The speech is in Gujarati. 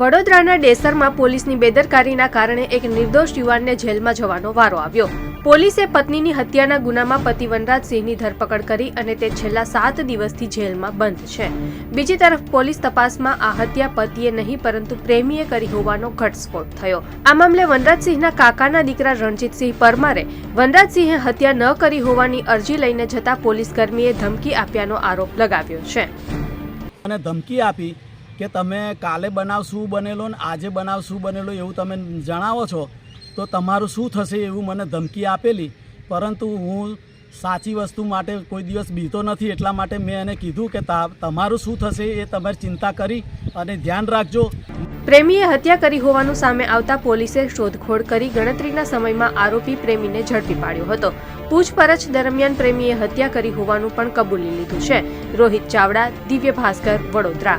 વડોદરાના ડેસરમાં પોલીસની બેદરકારીના કારણે એક નિર્દોષ યુવાનને જેલમાં જવાનો વારો આવ્યો. પોલીસે પત્નીની હત્યાના ગુનામાં પતિ વનરાજસિંહની ધરપકડ કરી અને તે છેલ્લા સાત દિવસથી જેલમાં બંધ છે. બીજી તરફ પોલીસ તપાસમાં આ હત્યા પતિએ નહીં, પરંતુ પ્રેમીએ કરી હોવાનો ઘટસ્ફોટ થયો. આ મામલે વનરાજસિંહના કાકાના દીકરા રણજીતસિંહ પરમારે વનરાજસિંહે હત્યા ન કરી હોવાની અરજી લઈને જતા પોલીસકર્મીએ ધમકી આપ્યાનો આરોપ લગાવ્યો છે. ધમકી આપી કે તમે કાલે બનાવ શું બનેલો ને આજે બનાવ શું બનેલો એવું તમે જણાવો છો, તો તમારું શું થશે એવું મને ધમકી આપેલી. પરંતુ હું સાચી વસ્તુ માટે કોઈ દિવસ બીતો નથી, એટલા માટે મેં એને કીધું કે તમારું શું થશે એ તમારે ચિંતા કરી અને ધ્યાન રાખજો. પ્રેમીએ હત્યા કરી હોવાનું સામે આવતા પોલીસે શોધખોળ કરી ગણતરીના સમયમાં આરોપી પ્રેમીને ઝડપી પાડ્યો હતો. પૂછપરછ દરમિયાન પ્રેમીએ હત્યા કરી હોવાનું પણ કબૂલી લીધું છે. Rohit Chavda, Divya Bhaskar, Vadodara.